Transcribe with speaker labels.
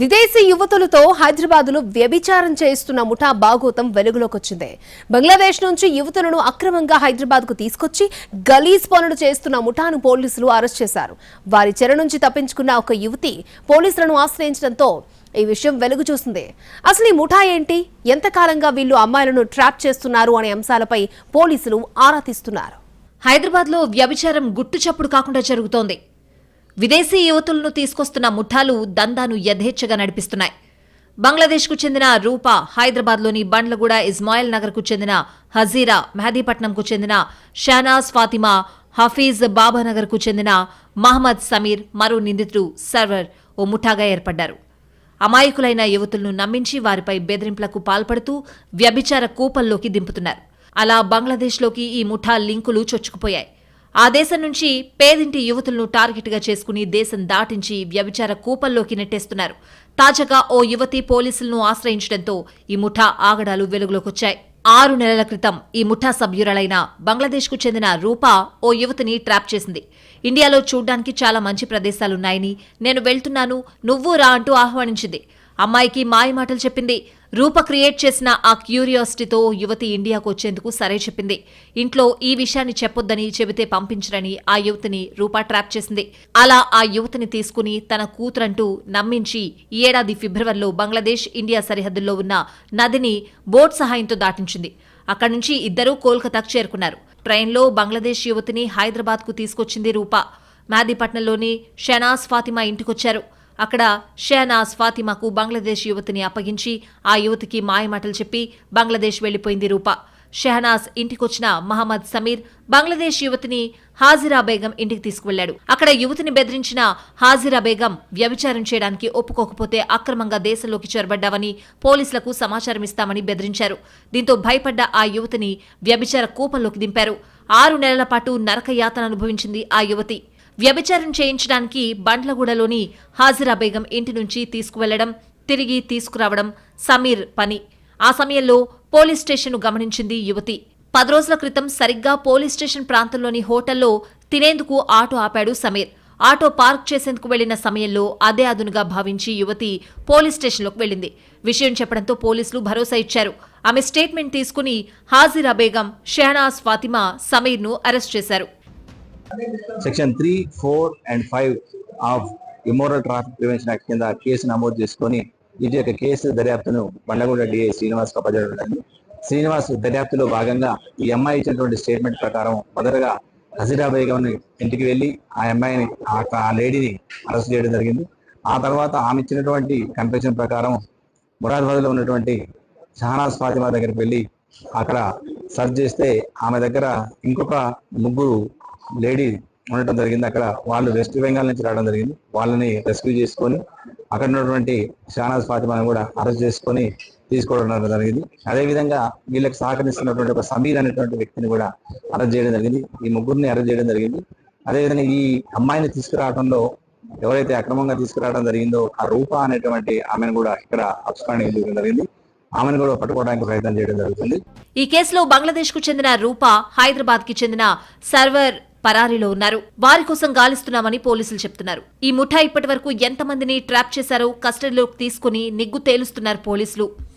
Speaker 1: విదేశీ యువతులతో హైదరాబాద్లో వ్యభిచారం చేస్తున్న ముఠా బాగోతం వెలుగులోకొచ్చింది. బంగ్లాదేశ్ నుంచి యువతులను అక్రమంగా హైదరాబాద్కు తీసుకొచ్చి గలీజ్ పనులు చేస్తున్న ముఠాను పోలీసులు అరెస్ట్ చేశారు. వారి చెర నుంచి తప్పించుకున్న ఒక యువతి పోలీసులను ఆశ్రయించడంతో ఈ విషయం వెలుగు చూసింది. అసలు ఈ ముఠా ఏంటి? ఎంతకాలంగా వీళ్ళు అమ్మాయిలను ట్రాప్ చేస్తున్నారు అనే అంశాలపై పోలీసులు ఆరా తీస్తున్నారు.
Speaker 2: హైదరాబాద్లో వ్యభిచారం గుట్టు చప్పుడు కాకుండా జరుగుతోంది. విదేశీ యువతులను తీసుకొస్తున్న ముఠాలు దందాను యథేచ్ఛగా నడిపిస్తున్నాయి. బంగ్లాదేశ్కు చెందిన రూపా హైదరాబాద్లోని బండ్లగూడ ఇస్మాయిల్ నగర్కు చెందిన హజీరా మెహదీపట్నంకు చెందిన షానాజ్ ఫాతిమా హఫీజ్ బాబానగర్కు చెందిన మహమ్మద్ సమీర్ మరో నిందితుడు సర్వర్ ఓ ముఠాగా ఏర్పడ్డారు. అమాయకులైన యువతులను నమ్మించి వారిపై బెదిరింపులకు పాల్పడుతూ వ్యభిచార కూపంలోకి దింపుతున్నారు. అలా బంగ్లాదేశ్లోకి ఈ ముఠా లింకులు చొచ్చుకుపోయాయి. ఆ దేశం నుంచి పేదింటి యువతులను టార్గెట్గా చేసుకుని దేశం దాటించి వ్యభిచార కూపంలోకి నెట్టేస్తున్నారు. తాజాగా ఓ యువతి పోలీసులను ఆశ్రయించడంతో ఈ ముఠా ఆగడాలు వెలుగులోకొచ్చాయి. ఆరు నెలల క్రితం ఈ ముఠా సభ్యురాలైన బంగ్లాదేశ్కు చెందిన రూపా ఓ యువతిని ట్రాప్ చేసింది. ఇండియాలో చూడ్డానికి చాలా మంచి ప్రదేశాలున్నాయని నేను వెళ్తున్నాను నువ్వు రా అంటూ ఆహ్వానించింది. అమ్మాయికి మాయమాటలు చెప్పింది. రూప క్రియేట్ చేసిన ఆ క్యూరియాసిటీతో యువతి ఇండియాకు వచ్చేందుకు సరే చెప్పింది. ఇంట్లో ఈ విషయాన్ని చెప్పొద్దని చెబితే పంపించరని ఆ యువతిని రూప ట్రాప్ చేసింది. అలా ఆ యువతిని తీసుకుని తన కూతురంటూ నమ్మించి ఈ ఏడాది ఫిబ్రవరిలో బంగ్లాదేశ్ ఇండియా సరిహద్దుల్లో ఉన్న నదిని బోట్ సహాయంతో దాటించింది. అక్కడి నుంచి ఇద్దరూ కోల్కతాకు చేరుకున్నారు. ట్రైన్లో బంగ్లాదేశ్ యువతిని హైదరాబాద్కు తీసుకొచ్చింది రూప. మాదీపట్నంలోని షెనాజ్ ఫాతిమా ఇంటికొచ్చారు. అక్కడ షెహనాజ్ ఫాతిమాకు బంగ్లాదేశ్ యువతిని అప్పగించి ఆ యువతికి మాయమాటలు చెప్పి బంగ్లాదేశ్ వెళ్ళిపోయింది రూప. షెహనాజ్ ఇంటికొచ్చిన మహమ్మద్ సమీర్ బంగ్లాదేశ్ యువతిని హాజిరా బేగం ఇంటికి తీసుకువెళ్ళాడు అక్కడ యువతిని బెదిరించిన హాజిరా బేగం వ్యభిచారం చేయడానికి ఒప్పుకోకపోతే అక్రమంగా దేశంలోకి చొరబడ్డావని పోలీసులకు సమాచారం ఇస్తామని బెదిరించారు. దీంతో భయపడ్డ ఆ యువతిని వ్యభిచార కూపంలోకి దింపారు. ఆరు నెలల పాటు నరక యాతన అనుభవించింది ఆ యువతి. వ్యభిచారం చేయించడానికి బండ్లగూడలోని హాజిరా బేగం ఇంటి నుంచి తీసుకువెళ్ళడం తిరిగి తీసుకురావడం సమీర్ పని. ఆ సమయంలో పోలీస్ స్టేషన్ను గమనించింది యువతి. పది రోజుల క్రితం సరిగ్గా పోలీస్ స్టేషన్ ప్రాంతంలోని హోటల్లో తినేందుకు ఆటో ఆపాడు సమీర్. ఆటో పార్క్ చేసేందుకు వెళ్ళిన సమయంలో అదే అదునుగా భావించి యువతి పోలీస్ స్టేషన్లోకి వెళ్ళింది. విషయం చెప్పడంతో పోలీసులు భరోసా ఇచ్చారు. ఆమె స్టేట్మెంట్ తీసుకుని హాజిరా బేగం షెహనాజ్ ఫాతిమా సమీర్ను అరెస్ట్ చేశారు.
Speaker 3: Section three four and five of immoral traffic prevention act కింద కేసు నమోదు చేసుకొని ఇది యొక్క కేసు దర్యాప్తును బండగూడ డిఐ శ్రీనివాస్ అప్పజెప్పడం శ్రీనివాస్ దర్యాప్తులో భాగంగా ఈ అమ్మాయి ఇచ్చినటువంటి స్టేట్మెంట్ ప్రకారం మొదటగా హజీరా ఇంటికి వెళ్ళి ఆ అమ్మాయిని ఆ ఆ లేడీని అరెస్ట్ చేయడం జరిగింది. ఆ తర్వాత ఆమె ఇచ్చినటువంటి కన్ఫెషన్ ప్రకారం మురాదాబాద్లో ఉన్నటువంటి షహనాజ్ ఫాతిమా దగ్గరికి వెళ్ళి అక్కడ సర్చ్ చేస్తే ఆమె దగ్గర ఇంకొక ముగ్గురు లేడీ ఉండటం జరిగింది. అక్కడ వాళ్ళు వెస్ట్ బెంగాల్ నుంచి రావడం జరిగింది. వాళ్ళని రెస్క్యూ చేసుకొని అక్కడ ఉన్నటువంటి షానాజ్ ఫాతిమాని కూడా అరెస్ట్ చేసుకొని తీసుకోవడం జరిగింది. అదేవిధంగా వీళ్ళకి సహకరిస్తున్నటువంటి ఒక సమీర్ అనేటువంటి వ్యక్తిని కూడా అరెస్ట్ చేయడం జరిగింది. ఈ ముగ్గురిని అరెస్ట్ చేయడం జరిగింది. అదేవిధంగా ఈ అమ్మాయిని తీసుకురావడంలో ఎవరైతే అక్రమంగా తీసుకురావడం జరిగిందో ఆ రూప అనేటువంటి ఆమెను కూడా ఇక్కడ అప్స్కాండింగ్ చేయడం జరిగింది. ఆమెను కూడా పట్టుకోవడానికి ప్రయత్నం చేయడం జరుగుతుంది.
Speaker 2: ఈ కేసులో బంగ్లాదేశ్కు చెందిన రూప హైదరాబాద్కి చెందిన సర్వర్ పరారీలో ఉన్నారు. వారి కోసం గాలిస్తున్నామని పోలీసులు చెప్తున్నారు. ఈ ముఠా ఇప్పటి వరకు ఎంతమందిని ట్రాప్ చేశారో కస్టడీలోకి తీసుకుని నిగ్గు తేలుస్తున్నారు పోలీసులు.